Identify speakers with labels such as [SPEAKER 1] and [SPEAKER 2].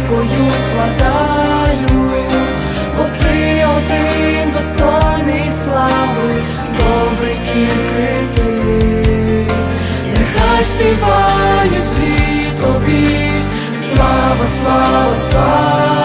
[SPEAKER 1] подякою складають, бо ти один достойний слави, добрий тільки ти, нехай співає світ тобі, слава, слава, слава.